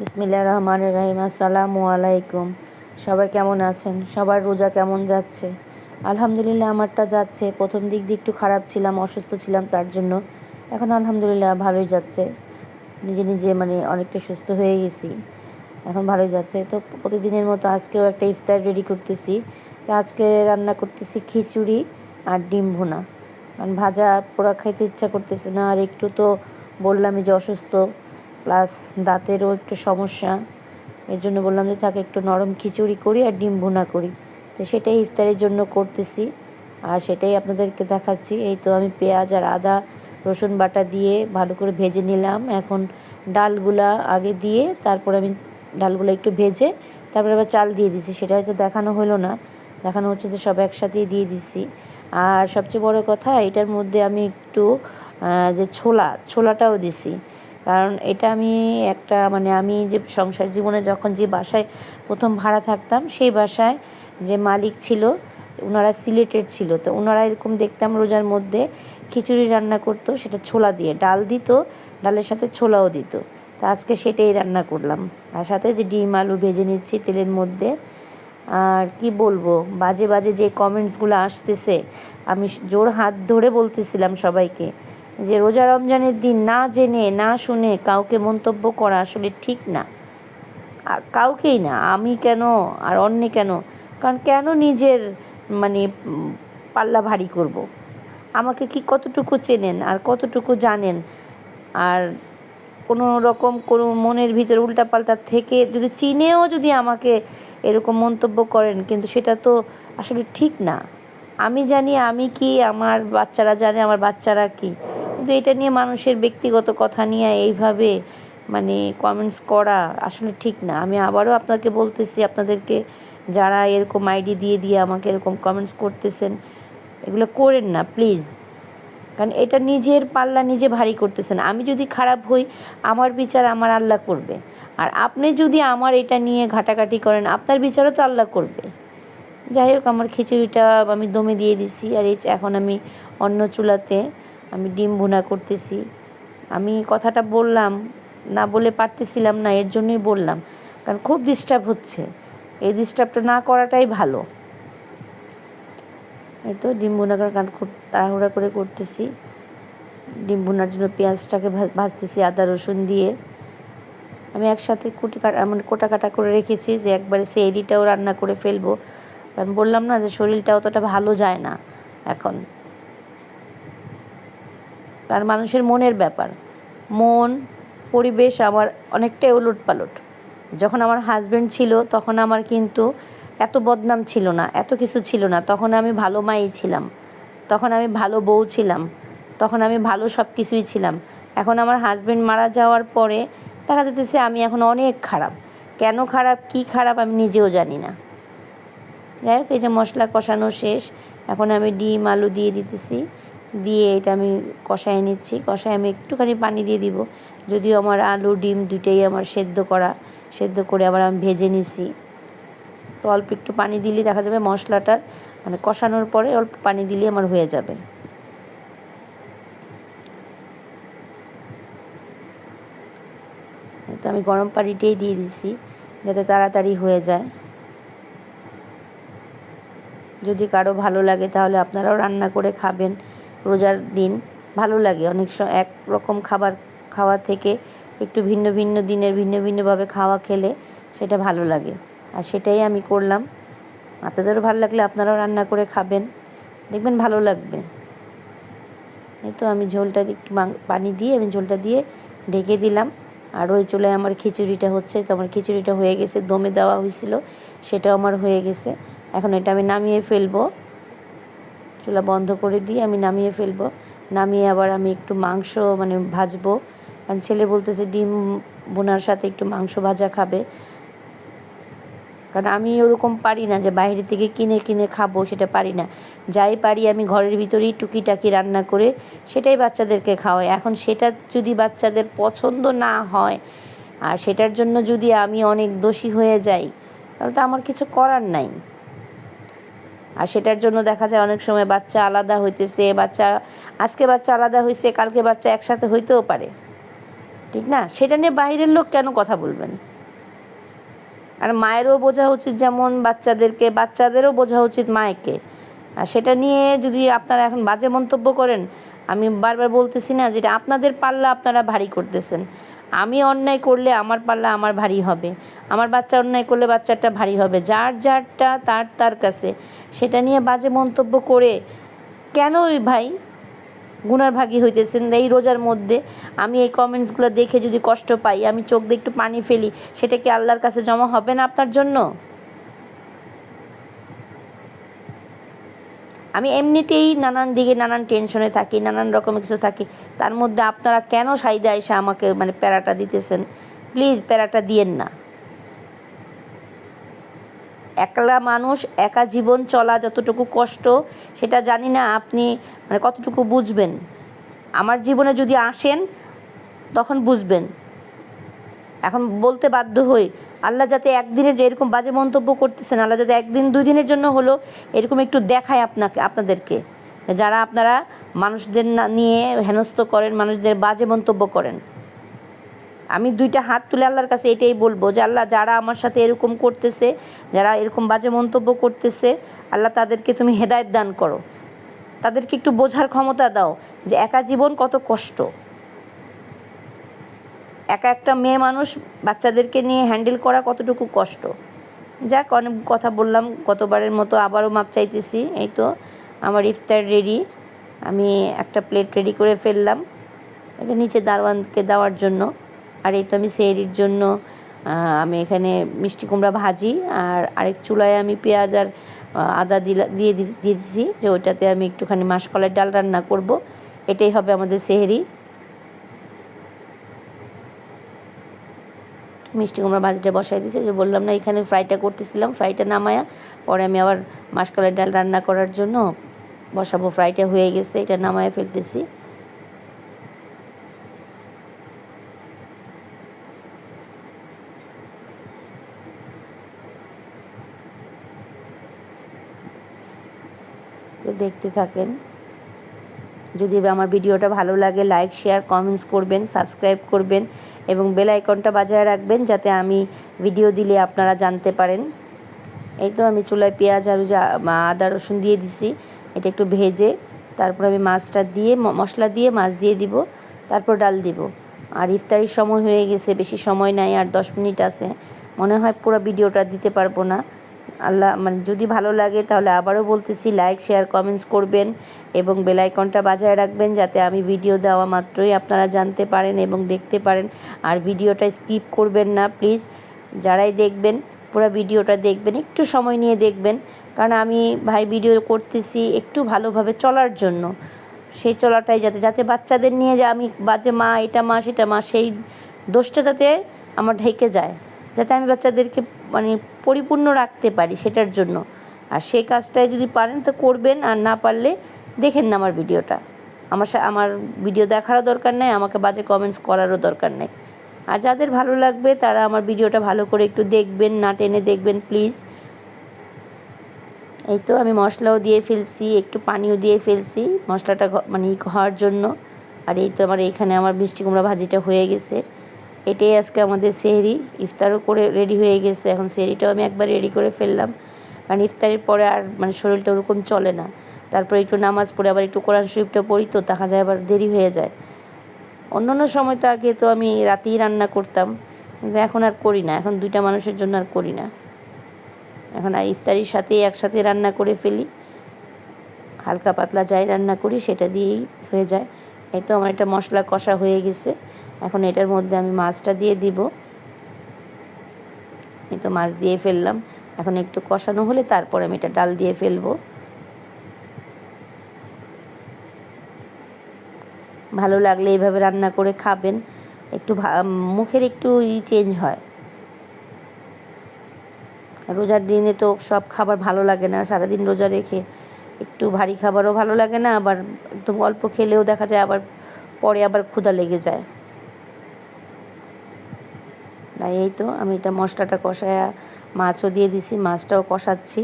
বিসমিল্লা রহমান রহিম, আসসালামু আলাইকুম। সবাই কেমন আছেন? সবার রোজা কেমন যাচ্ছে? আলহামদুলিল্লাহ, আমারটা যাচ্ছে। প্রথম দিক দিয়ে একটু খারাপ ছিলাম, অসুস্থ ছিলাম তার জন্য। এখন আলহামদুলিল্লাহ ভালোই যাচ্ছে। নিজে নিজে মানে অনেকটা সুস্থ হয়ে গেছি। এখন ভালোই যাচ্ছে। তো প্রতিদিনের মতো আজকেও একটা ইফতার রেডি করতেছি। তো আজকে রান্না করতেছি খিচুড়ি আর ডিম ভুনা। কারণ ভাজা পোড়া খাইতে ইচ্ছা করতেছে না। আর একটু তো বললামই যে অসুস্থ। প্লাস দাঁতেরও একটু সমস্যা। এর জন্য বললাম যে তাকে একটু নরম খিচুড়ি করি আর ডিম ভুনা করি। তো সেটাই ইফতারের জন্য করতেছি। আর সেটাই আপনাদেরকে দেখাচ্ছি। এই তো আমি পেঁয়াজ আর আদা, রসুন বাটা দিয়ে ভালো করে ভেজে নিলাম। এখন ডালগুলা আগে দিয়ে তারপর আমি ডালগুলো একটু ভেজে তারপরে আবার চাল দিয়ে দিছি। সেটা হয়তো দেখানো হলো না। দেখানো হচ্ছে যে সব একসাথেই দিয়ে দিছি। আর সবচেয়ে বড় কথা, এটার মধ্যে আমি একটু যে ছোলা, ছোলাটাও দিছি। কারণ এটা আমি একটা মানে আমি যে সংসার জীবনে যখন যে বাসায় প্রথম ভাড়া থাকতাম, সেই বাসায় যে মালিক ছিল ওনারা সিলেটের ছিল। তো ওনারা এরকম দেখতাম রোজার মধ্যে খিচুড়ি রান্না করতো, সেটা ছোলা দিয়ে। ডাল দিত, ডালের সাথে ছোলাও দিত। তো আজকে সেটাই রান্না করলাম। আর সাথে যে ডিম আলু ভেজে নিচ্ছি তেলের মধ্যে। আর কি বলব, বাজে বাজে যে কমেন্টসগুলো আসতেছে, আমি জোর হাত ধরে বলতেছিলাম সবাইকে। যে রোজা রমজানের দিন না জেনে, না শুনে কাউকে মন্তব্য করা আসলে ঠিক না। কাউকেই না, আমি কেন আর অন্যে কেন? কারণ কেন নিজের মানে পাল্লা ভারী করব। আমাকে কি কতটুকু চেনেন আর কতটুকু জানেন? আর কোনো রকম কোনো মনের ভিতরে উল্টাপাল্টা থেকে যদি চিনেও যদি আমাকে এরকম মন্তব্য করেন, কিন্তু সেটা তো আসলে ঠিক না। আমি জানি আমি কি, আমার বাচ্চারা জানে, আমার বাচ্চারা কি? কিন্তু এটা নিয়ে মানুষের ব্যক্তিগত কথা নিয়ে এইভাবে মানে কমেন্টস করা আসলে ঠিক না। আমি আবারও আপনাকে বলতেছি, আপনাদেরকে যারা এরকম আইডি দিয়ে দিয়ে আমাকে এরকম কমেন্টস করতেছেন, এগুলো করেন না প্লিজ কারণ এটা নিজের পাল্লা নিজে ভারী করতেছেন। আমি যদি খারাপ হই, আমার বিচার আমার আল্লাহ করবে। আর আপনি যদি আমার এটা নিয়ে ঘাটাঘাটি করেন, আপনার বিচারও তো আল্লাহ করবে। যাই হোক, আমার খিচুড়িটা আমি দমে দিয়ে দিছি। আর এই এখন আমি অন্য চুলাতে আমি ডিম ভুনা করতেছি। আমি কথাটা বললাম, না বলে পারতেছিলাম না, এর জন্যই বললাম। কারণ খুব ডিস্টার্ব হচ্ছে। এই ডিস্টার্বটা না করাটাই ভালো। এই তো ডিম ভুনা করার কারণ খুব তাড়াহুড়া করে করতেছি। ডিম ভুনার জন্য পেঁয়াজটাকে ভাজতেছি, আদা, রসুন দিয়ে। আমি একসাথে কুটি কাটা মানে কোটা কাটা করে রেখেছি যে একবারে সে এডিটাও রান্না করে ফেলব। কারণ বললাম না যে শরীরটা অতটা ভালো যায় না এখন। কারণ মানুষের মনের ব্যাপার। মন, পরিবেশ আমার অনেকটাই ওলট পালট যখন আমার হাজব্যান্ড ছিল, তখন আমার কিন্তু এত বদনাম ছিল না, এত কিছু ছিল না। তখন আমি ভালো মাই ছিলাম, তখন আমি ভালো বউ ছিলাম, তখন আমি ভালো সব কিছুই ছিলাম। এখন আমার হাজব্যান্ড মারা যাওয়ার পরে দেখা যেতেছে আমি এখন অনেক খারাপ। কেন খারাপ, কি খারাপ আমি নিজেও জানি না। যাই হোক, এই যে মশলা কষানো শেষ। এখন আমি ডিম, আলু দিয়ে দিতেছি। দিয়ে এটা আমি কষায় নিচ্ছি। কষায় আমি একটুখানি পানি দিয়ে দিব। যদিও আমার আলু, ডিম দুইটাই আমার সেদ্ধ করা, সেদ্ধ করে আবার আমি ভেজে নিছি। তো অল্প একটু পানি দিলে দেখা যাবে মশলাটার মানে কষানোর পরে অল্প পানি দিলে আমার হয়ে যাবে। তো আমি গরম পানিটাই দিয়ে দিছি যাতে তাড়াতাড়ি হয়ে যায়। যদি কারও ভালো লাগে তাহলে আপনারাও রান্না করে খাবেন। রোজার দিন ভালো লাগে। অনেক এক রকম খাবার খাওয়া থেকে একটু ভিন্ন ভিন্ন দিনের ভিন্ন ভিন্নভাবে খাওয়া খেলে সেটা ভালো লাগে। আর সেটাই আমি করলাম। আপনাদেরও ভালো লাগলে আপনারাও রান্না করে খাবেন। দেখবেন ভালো লাগবে। এই তো আমি ঝোলটা একটু পানি দিয়ে আমি ঝোলটা দিয়ে ঢেকে দিলাম। আর ওই চুলায় আমার খিচুড়িটা হচ্ছে, তো আমার খিচুড়িটা হয়ে গেছে, দমে দেওয়া হয়েছিল সেটাও আমার হয়ে গেছে। এখন এটা আমি নামিয়ে ফেলব। চুলা বন্ধ করে দিয়ে আমি নামিয়ে ফেলব। নামিয়ে আবার আমি একটু মাংস মানে ভাজবো। কারণ ছেলে বলতেছে ডিম বোনার সাথে একটু মাংস ভাজা খাবে। কারণ আমি ওরকম পারি না যে বাইরে থেকে কিনে কিনে খাব, সেটা পারি না। যাই পারি আমি ঘরের ভিতরেই টুকিটাকি রান্না করে সেটাই বাচ্চাদেরকে খাওয়াই। এখন সেটা যদি বাচ্চাদের পছন্দ না হয় আর সেটার জন্য যদি আমি অনেক দোষী হয়ে যাই, তাহলে তো আমার কিছু করার নাই। আর সেটার জন্য দেখা যায় অনেক সময় বাচ্চা আলাদা হইতেছে, বাচ্চা, আজকে বাচ্চা আলাদা হয়েছে কালকে বাচ্চা একসাথে হইতেও পারে। ঠিক না? সেটা নিয়ে বাইরের লোক কেন কথা বলবেন? আর মায়েরও বোঝা উচিত যেমন বাচ্চাদেরকে, বাচ্চাদেরও বোঝা উচিত মায়েকে। আর সেটা নিয়ে যদি আপনারা এখন বাজে মন্তব্য করেন, আমি বারবার বলতেছি না যেটা আপনাদের পাল্লা আপনারা ভারী করতেছেন। আমি অন্যায় করলে আমার পাল্লা আমার ভারী হবে। আমার বাচ্চা অন্যায় করলে বাচ্চাটা ভারী হবে। যার যারটা তার তার কাছে। সেটা নিয়ে বাজে মন্তব্য করে কেন ওই ভাই গুনার ভাগী হইতেছেন? এই রোজার মধ্যে আমি এই কমেন্টসগুলো দেখে যদি কষ্ট পাই, আমি চোখ দিয়ে একটু পানি ফেলি, সেটা কি আল্লাহর কাছে জমা হবে না আপনার জন্য? আমি এমনিতেই নানান দিকে নানান টেনশনে থাকি, নানান রকম কিছু থাকি। তার মধ্যে আপনারা কেন সাইদা এসে আমাকে মানে প্যারাটা দিতেছেন? প্লিজ প্যারাটা দিয়েন না। একলা মানুষ, একা জীবন চলা যতটুকু কষ্ট, সেটা জানি না আপনি মানে কতটুকু বুঝবেন। আমার জীবনে যদি আসেন, তখন বুঝবেন। এখন বলতে বাধ্য হই আল্লাহ যাতে একদিনে যে এরকম বাজে মন্তব্য করতেছেন, আল্লাহ যাতে একদিন, দুই দিনের জন্য হলো এরকম একটু দেখায় আপনাকে, আপনাদেরকে। যারা আপনারা মানুষদের না, নিয়ে হেনস্থ করেন, মানুষদের বাজে মন্তব্য করেন। আমি দুইটা হাত তুলে আল্লাহর কাছে এটাই বলব যে, আল্লাহ যারা আমার সাথে এরকম করতেছে, যারা এরকম বাজে মন্তব্য করতেছে, আল্লাহ তাদেরকে তুমি হেদায়ত দান করো। তাদেরকে একটু বোঝার ক্ষমতা দাও যে, একা জীবন কত কষ্ট। একা একটা মেয়ে মানুষ বাচ্চাদেরকে নিয়ে হ্যান্ডেল করা কতটুকু কষ্ট? যাক, অনেক কথা বললাম, গতবারের মতো আবারও মাপ চাইতেছি। এই তো, আমার ইফতার রেডি আমি একটা প্লেট রেডি করে ফেললাম। এটা নিচে দারোয়ানকে দেওয়ার জন্য। আর এই তো আমি সেহরির জন্য আমি এখানে মিষ্টি কুমড়া ভাজি আর আরেক চুলায় আমি পেঁয়াজ আর আদা দিয়ে দিয়েছি যে ওইটাতে আমি একটুখানি মাসকলার ডাল রান্না করব। এটাই হবে আমাদের সেহেরি। মিষ্টি কুমড়া ভাজিটা বসাই দিয়েছি যে বললাম না এখানে ফ্রাইটা করতেছিলাম ফ্রাইটা নামায়া পরে আমি আবার মাসকলার ডাল রান্না করার জন্য বসাবো। ফ্রাইটা হয়ে গেছে, এটা নামায়া ফেলতেছি। দেখতে থাকেন। যদি আমার ভিডিওটা ভালো লাগে লাইক শেয়ার কমেন্টস করবেন সাবস্ক্রাইব করবেন। এবং বেল আইকনটা বাজায় রাখবেন যাতে আমি ভিডিও দিলে আপনারা জানতে পারেন। এই তো আমি চুলায় পেঁয়াজ আর আদা, রসুন দিয়ে দিছি। এটা একটু ভেজে তারপর আমি মাছটা দিয়ে মশলা দিয়ে মাছ দিয়ে দিব, তারপর ডাল দিব। আর ইফতারির সময় হয়ে গেছে, বেশি সময় নাই, আর দশ মিনিট আছে। মনে হয় পুরো ভিডিওটা দিতে পারব না। আল্লাহ মানে যদি ভালো লাগে তাহলে আবারও বলতেছি লাইক শেয়ার কমেন্টস করবেন এবং বেলাইকনটা বাজায় রাখবেন যাতে আমি ভিডিও দেওয়া মাত্রই আপনারা জানতে পারেন এবং দেখতে পারেন। আর ভিডিওটা স্কিপ করবেন না প্লিজ যারাই দেখবেন, পুরো ভিডিওটা দেখবেন, একটু সময় নিয়ে দেখবেন। কারণ আমি ভাই ভিডিও করতেছি একটু ভালোভাবে চলার জন্য। সেই চলাটাই যাতে যাতে বাচ্চাদের নিয়ে যে আমি বাজে মা, এটা মা, সেটা মা, সেই দোষটা যাতে আমার ঢেকে যায়। যাতে আমি বাচ্চাদেরকে মানে পরিপূর্ণ রাখতে পারি সেটার জন্য। আর সেই কাজটাই যদি পারেন তো করবেন, আর না পারলে দেখেন না আমার ভিডিওটা। আমার আমার ভিডিও দেখারও দরকার নেই, আমাকে বাজে কমেন্টস করারও দরকার নেই। আর যাদের ভালো লাগবে তারা আমার ভিডিওটা ভালো করে একটু দেখবেন, না টেনে দেখবেন প্লিজ এই তো আমি মশলাও দিয়ে ফেলছি, একটু পানিও দিয়ে ফেলছি, মশলাটা মানে হওয়ার জন্য। আর এই তো আমার এখানে আমার মিষ্টি কুমড়া ভাজিটা হয়ে গেছে। এটাই আজকে আমাদের সেহরি। ইফতারও করে রেডি হয়ে গেছে। এখন সেহরিটাও আমি একবার রেডি করে ফেললাম। কারণ ইফতারের পরে আর মানে শরীরটা ওরকম চলে না। তারপরে একটু নামাজ পড়ে আবার একটু কোরআন শরীফটা পড়ি তো দেখা যায় আবার দেরি হয়ে যায়। অন্য অন্য সময় তো আগে তো আমি রাতেই রান্না করতাম। কিন্তু এখন আর করি না। এখন দুইটা মানুষের জন্য আর করি না। এখন আর ইফতারির সাথেই একসাথে রান্না করে ফেলি। হালকা পাতলা যাই রান্না করি, সেটা দিয়েই হয়ে যায়। এই তো আমার একটা মশলা কষা হয়ে গেছে। এখন এটার মধ্যে আমি মাছটা দিয়ে দিব। এই তো মাছ দিয়ে ফেললাম। এখন একটু কষানো হলে তারপরে আমি এটা ডাল দিয়ে ফেলব। ভালো লাগলে এইভাবে রান্না করে খাবেন। একটু মুখের একটু ই চেঞ্জ হয়। রোজার দিনে তো সব খাবার ভালো লাগে না। সারাদিন রোজা রেখে একটু ভারী খাবারও ভালো লাগে না। আবার একদম অল্প খেলেও দেখা যায় আবার পরে আবার ক্ষুধা লেগে যায়। তাই এই তো আমি এটা মশলাটা কষায়া মাছও দিয়ে দিছি মাছটাও কষাচ্ছি।